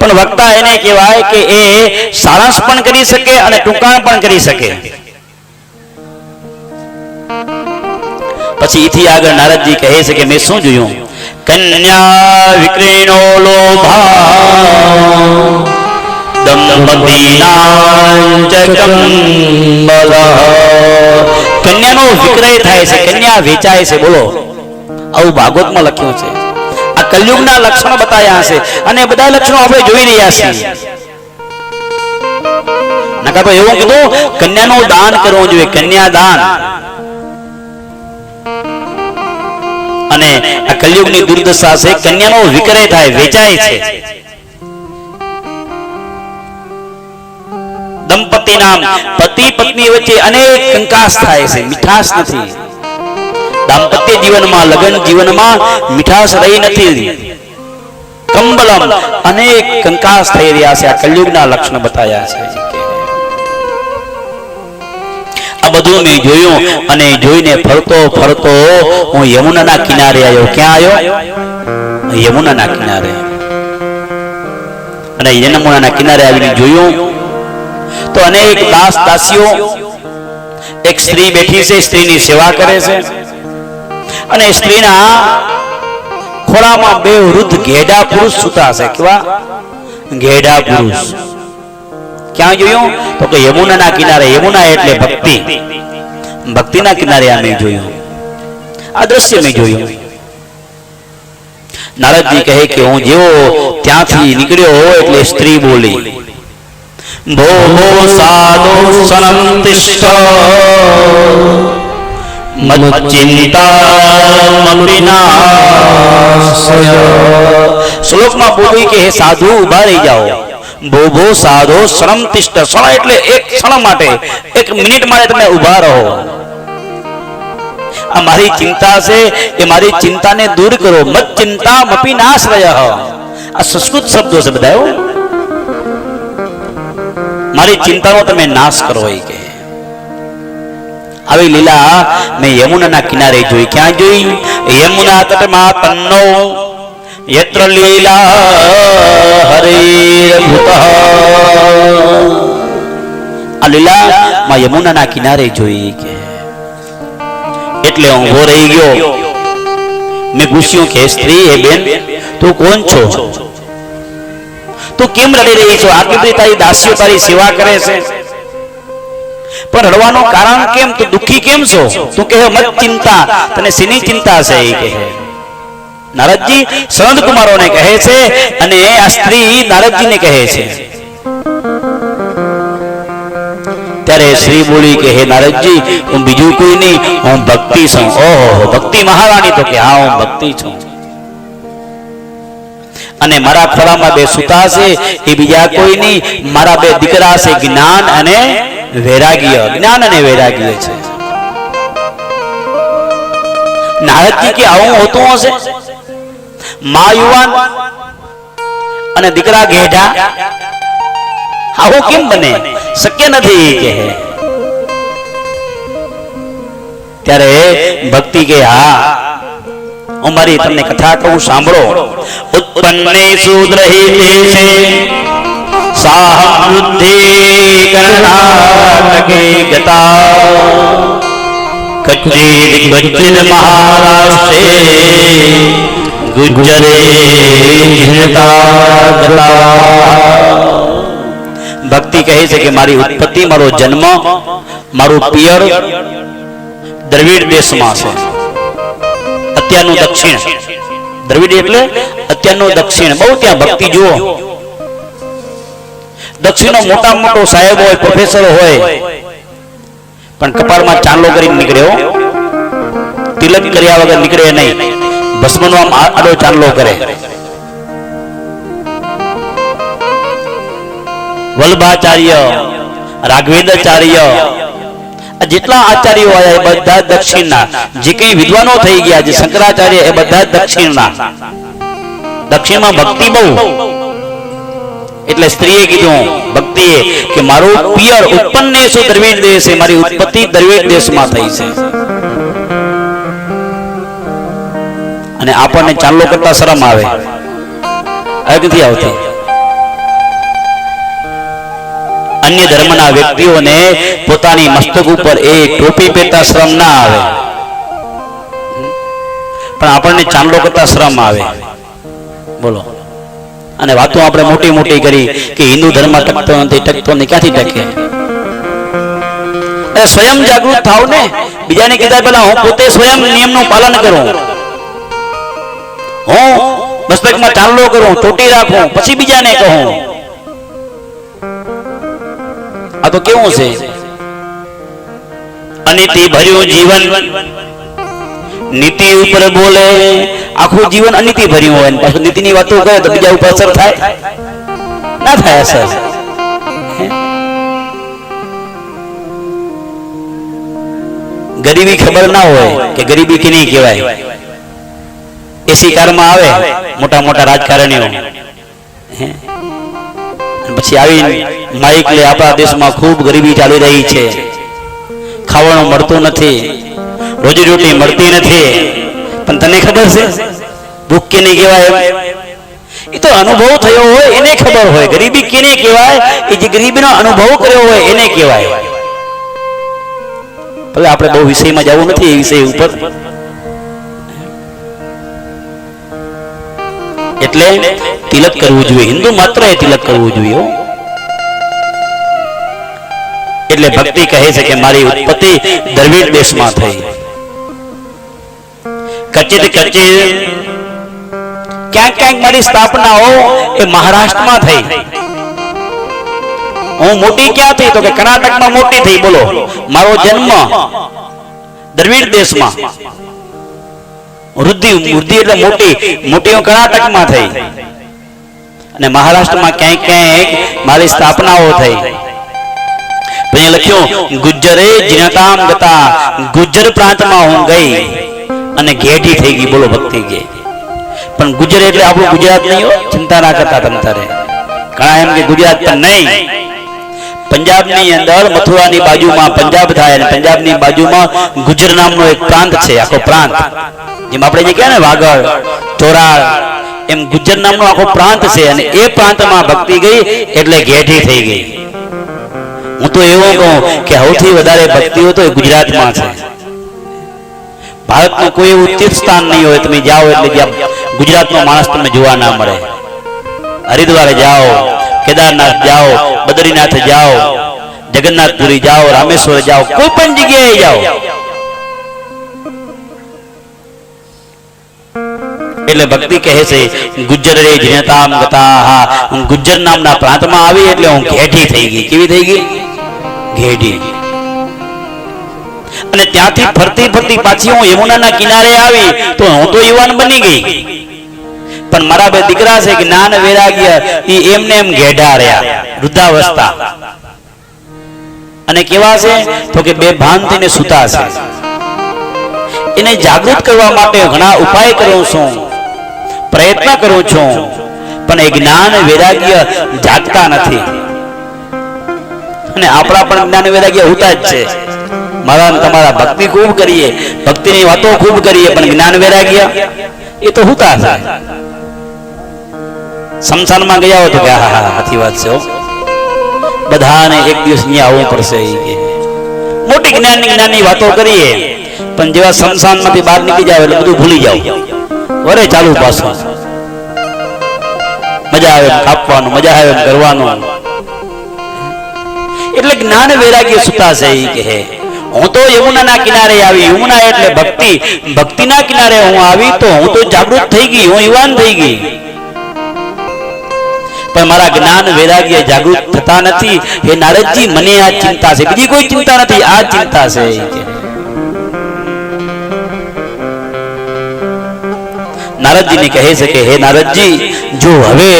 પણ વક્તા એને કહેવાય કે એ સારાંશ પણ કરી શકે અને ટૂંકાણ પણ કરી શકે. પછી ઈથી આગળ નારદજી કહે છે કે મેં શું જોયું? કન્યા વિક્રીણો લોભા કન્યાનો વિક્રય થાય છે, કન્યા વેચાય છે, બોલો. આવું ભાગવતમાં લખ્યું છે. કલયુગના લક્ષણો બતાવ્યા છે અને બધા લક્ષણો આપણે જોઈ રહ્યા છીએ. નકા તો એવું કીધું, કન્યાનું દાન કરવું જોઈએ, કન્યા દાન. અને આ કલયુગની દુર્દશા છે, કન્યાનો વિક્રય થાય, વેચાય છે. દંપતીના પતિ પત્ની વચ્ચે અનેક કંકાસ થાય છે, મીઠાશ નથી. દાંપત્ય જીવનમાં, લગ્ન જીવનમાં મીઠાશ રહી નથી. કંબલમ અનેક કંકાસ થઈ રહ્યા છે. આ કલયુગના લક્ષણ બતાવ્યા છે. આ બધું મેં જોયું અને જોઈને ફરતો ફરતો હું યમુનાના કિનારે આવ્યો. ક્યાં આવ્યો? યમુનાના કિનારે. અને યમુનાના કિનારે આવીને જોયું તો અનેક દાસ દાસીઓ એક સ્ત્રી બેઠી છે, સ્ત્રીની સેવા કરે છે. અને સ્ત્રીના ખોળામાં બે વૃદ્ધ ઘેડા પુરુષ સૂતા છે કેવા? ઘેડા પુરુષ. ક્યાં જોયું તો કે યમુનાના કિનારે. યમુના એટલે ભક્તિ. ભક્તિના કિનારે આ મેં જોયું. આ દ્રશ્ય મેં જોયું. નારદજી કહે કે હું જેવો ત્યાંથી નીકળ્યો એટલે સ્ત્રી બોલી ભો ભો સાધુ સનમ તિષ્ઠ શ્લોકમાં બોલી કે હે સાધુ ઊભા રહી જાઓ ભોભો સાધો શ્રમ તિષ્ઠ ક્ષણ એટલે એક ક્ષણ માટે એક મિનિટ માટે તમે ઊભા રહો આ મારી ચિંતા છે એ મારી ચિંતાને દૂર કરો મત ચિંતા મપી નાશ્રય આ સંસ્કૃત શબ્દો છે બધા મારી ચિંતાનો તમે નાશ કરો એ કે આવી લીલા, મેં યમુનાના કિનારે જોઈ, ક્યાં જોઈ? યમુના તટમાં તન્નો, યત્ર લીલા, હરે આ લીલા માં યમુનાના કિનારે જોઈ કે એટલે ઊભો રહી ગયો. મેં પૂછ્યું કે, સ્ત્રી, હે બેન, તું કોણ છો? તું કેમ રડી રહી છો? આટલી બધી તારી દાસીઓ તારી સેવા કરે છે. પણ રડવાનું કારણ કેમ? તું દુખી કેમ છો? તું કહે મત ચિંતા. તને શેની ચિંતા છે? એ કહે. નારદજી સંત કુમારોને કહે છે અને આ સ્ત્રી નારદજીને કહે છે. ત્યારે શ્રી બોલી કે હે નારદજી હું બીજું કોઈ નહીં. હું ભક્તિ છું. ઓહો ભક્તિ મહારાણી તો કે હા હું ભક્તિ છું. અને મારા ખોળામાં બે સુતા છે. એ બીજા કોઈ નહીં. મારા બે દીકરા છે જ્ઞાન અને વૈરાગ્ય. જ્ઞાન અને વૈરાગ્ય છે. નારદજી કે આવું હોતું હશે? મા યુવાન અને દીકરા ગેઢા? આવું કેમ બને? શક્ય નથી કે ત્યારે ભક્તિ કે હા હું મારી તમને કથા કહું સાંભળો. ઉત્પન્ને સુદ્રહી દેશે સાહૃદ્ધિ કર્ણાટકે ગતા કચ્ચિત કચ્ચિત મહારાષ્ટ્રે ગુજરે ભક્તિ કહે છે કે મારી ઉત્પત્તિ મારો જન્મ મારું પિયર દ્રવિડ દેશમાં છે અત્યારનું દક્ષિણ દ્રવિડ એટલે અત્યારનું દક્ષિણ બહુ ત્યાં ભક્તિ જુઓ દક્ષિણનો મોટા મોટો સાહેબ હોય પ્રોફેસર હોય. પણ કપાળમાં ચાંદલો કરીને નીકળ્યો. તિલક કર્યા વગર નીકળે નહીં. ભસ્મનો આમ આડો ચાંદલો કરે. વલ્ભાચાર્ય રાઘવેન્દ્રાચાર્ય આ જેટલા આચાર્યો આવ્યા એ બધા દક્ષિણના. જે કઈ વિદ્વાનો થઈ ગયા જે શંકરાચાર્ય એ બધા દક્ષિણના. દક્ષિણમાં ભક્તિ બહુ. એટલે સ્ત્રીએ કીધું, ભક્તિએ, કે મારું પિયર ઉત્પન્ન શું દ્રવિડ દેશ મારી ઉત્પત્તિ દ્રવિડ દેશમાં થઈ છે. અને આપણને ચાલો કરતા શરમ આવે. નથી આવતી. અન્ય ધર્મના વ્યક્તિઓને પોતાની મસ્તક ઉપર એ ટોપી પહેરતા શ્રમ ના આવે. પણ આપણને ચાંદલો કરતા શ્રમ આવે. બોલો. અને વાતો આપણે મોટી મોટી કરી કે હિન્દુ ધર્મ ટકતો નથી ટકતો નથી ક્યાંથી ટકે અરે સ્વયં જાગૃત થાવ ને. બીજાને કીધા પેલા હું પોતે સ્વયં નિયમનું પાલન કરું. હું મસ્તકમાં ચાંદલો કરું ચોટી રાખું પછી બીજાને કહું. આ તો કેવું છે? અનિતિ ભર્યું જીવન. નીતિ ઉપર બોલે આખું જીવન અનિતિ ભર્યું હોય પાછું નીતિની વાતો કરે તો બીજા ઉપર અસર થાય. ના થાય અસર. ગરીબી ખબર ના હોય કે ગરીબી કેની કહેવાય. એસી કારમાં આવે મોટા મોટા રાજકારણીઓ. પછી આવી માઇક લે આપણા દેશમાં ખૂબ ગરીબી ચાલી રહી છે. ખાવાનું મળતું નથી. રોજી રોટી મળતી નથી. પણ તને ખબર છે? ભૂખ કેને કહેવાય એ તો અનુભવ થયો હોય, એને ખબર હોય. ગરીબી કેને કહેવાય? એ જે ગરીબીનો અનુભવ કર્યો હોય, એને કહેવાય. ભલે આપણે બહુ વિષયમાં જવું નથી એ વિષય ઉપર. એટલે તિલક કરવું જોઈએ. હિન્દુ માત્ર એ તિલક કરવું જોઈએ એટલે ભક્તિ કહે છે કે મારી ઉત્પત્તિ દ્રવિડ દેશમાં થઈ. કચિત કચિત ક્યાંક ક્યાંક મારી સ્થાપનાઓ એ મહારાષ્ટ્રમાં થઈ. હું મોટી ક્યાં થઈ? તો કે કર્ણાટકમાં મોટી થઈ બોલો. મારો જન્મ દ્રવિડ દેશમાં. વૃદ્ધિ વૃદ્ધિ એટલે મોટી મોટીઓ કર્ણાટકમાં થઈ. અને મહારાષ્ટ્રમાં ક્યાંક ક્યાંક મારી સ્થાપનાઓ થઈ. પછી લખ્યું ગુજ્જરે જીનતામ ગતા ગુજ્જર પ્રાંતમાં હું ગઈ. અને ઘેટી થઈ ગઈ, બોલો ભક્તિ કે. પણ ગુજર એટલે આપણું ગુજરાત નહીં હો, ચિંતા ના કરતા તમ તારે. એમ કે ગુજરાત પણ નહીં. પંજાબની અંદર મથુરાની બાજુમાં પંજાબ થાય અને પંજાબની બાજુમાં ગુજર નામનો એક પ્રાંત છે, આખો પ્રાંત. જેમ આપણે જે કહે ને વાગડ ચોરાળ એમ ગુજર નામનો આખો પ્રાંત છે અને એ પ્રાંતમાં ભક્તિ ગઈ એટલે ઘેટી થઈ ગઈ. હું તો એવું કહું કે સૌથી વધારે ભક્તિઓ તો ગુજરાતમાં છે. ભારતનું કોઈ એવું તીર્થ સ્થાન નહીં હોય, તમે જાઓ એટલે જ્યાં ગુજરાતનો માણસ તમને જોવા ના મળે. હરિદ્વાર જાઓ, કેદારનાથ જાઓ, બદ્રીનાથ જાઓ, જગન્નાથપુરી જાઓ, રામેશ્વર જાઓ, કોઈ પણ જગ્યાએ જાઓ. એટલે ભક્તિ કહે છે, ગુજ્જર રે જીનતામ ગતાહા. હું ગુજ્જર નામના પ્રાંતમાં આવી એટલે હું ઘેટી થઈ ગઈ. કેવી થઈ ગઈ? ઘેટી. અને ત્યાંથી ફરતી ફરતી પાછી હું યમુનાના કિનારે આવી તો હું તો યુવાન બની ગઈ. પણ મારા બે દીકરા છે જ્ઞાન વૈરાગ્ય એ એમને એમ ઘેઢા રહ્યા, વૃદ્ધાવસ્થા. અને કેવા છે? તો કે બે ભાન થઈને સુતા છે. એને જાગૃત કરવા માટે ઘણા ઉપાય કરું છું, પ્રયત્ન કરું છું, પણ એ જ્ઞાન વૈરાગ્ય જાગતા નથી. અને આપણા પણ જ્ઞાન વૈરાગ્ય હોતા જ છે. મારા તમારા ભક્તિ ખૂબ કરીએ. ભક્તિની વાતો ખૂબ કરીએ, પણ જ્ઞાન વૈરાગ્ય એ તો હુતા છે સમસાનમાં ગયા હો તો કે હા હા સાચી વાત છે બધાને એક દિવસ અહીંયા આવવું પડશે મોટી જ્ઞાનની જ્ઞાનની વાતો કરીએ, પણ જેવા સમસાનમાંથી બહાર નીકળી જાવ એટલે બધું ભૂલી જાવ વરે ચાલુ પાછું. મજા આવે કાપવાનું મજા આવે કરવાનું. એટલે જ્ઞાન વૈરાગ્ય સુતા છે એ કહે હું તો યમુનાના કિનારે આવી, યમુના એટલે ભક્તિ. ભક્તિના કિનારે હું આવી તો હું તો જાગૃત થઈ ગઈ, હું યુવાન થઈ ગઈ. પણ મારા જ્ઞાન વૈરાગ્ય જાગૃત થતા નથી. હે નારદજી, મને આ ચિંતા છે. બીજી કોઈ ચિંતા નથી, આ ચિંતા છે. ઈ કહે. નારદજીને કહે છે કે, હે નારદજી, જો હવે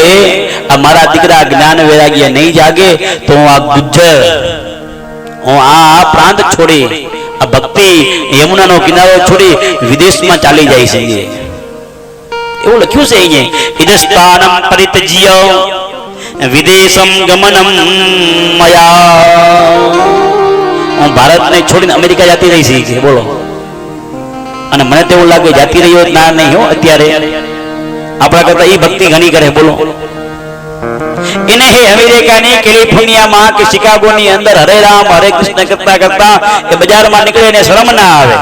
આ મારા દીકરા જ્ઞાન વૈરાગ્ય નહીં જાગે, તો હું આ ગુજ્જર હું આ પ્રાંત છોડી, આ ભક્તિ યમુનાનો કિનારો છોડી વિદેશમાં ચાલી જાય છે. એવું લખ્યું છે અહીંયા ઇદસ્તાનમ પરિતજ્ય વિદેશમ ગમનમ મયા. હું ભારતને છોડીને અમેરિકા જતી રહી છે બોલો. અને મને તેવું લાગે જતી રહ્યો ના, નહીં હો, અત્યારે. આપણા કરતા એ ભક્તિ ઘણી કરે, બોલો. એને અમેરિકાની કેલિફોર્નિયામાં કે શિકાગોની અંદર હરે રામ, હરે કૃષ્ણ કરતા કરતા એ બજારમાં નીકળે એને શરમ ના આવે.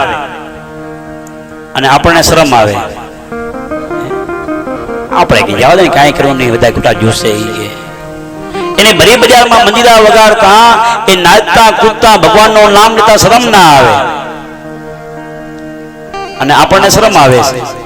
અને આપણને શરમ આવે. આપણે કે જાવ ને, કાંઈ કરવું નહીં, બધા ખોટા જોશે એ એને ભરી બજારમાં મંદિરા વગાડતા, એ નાચતા, કૂદતા, ભગવાનનું નામ લેતા શરમ ના આવે. અને આપણને શરમ આવે છે.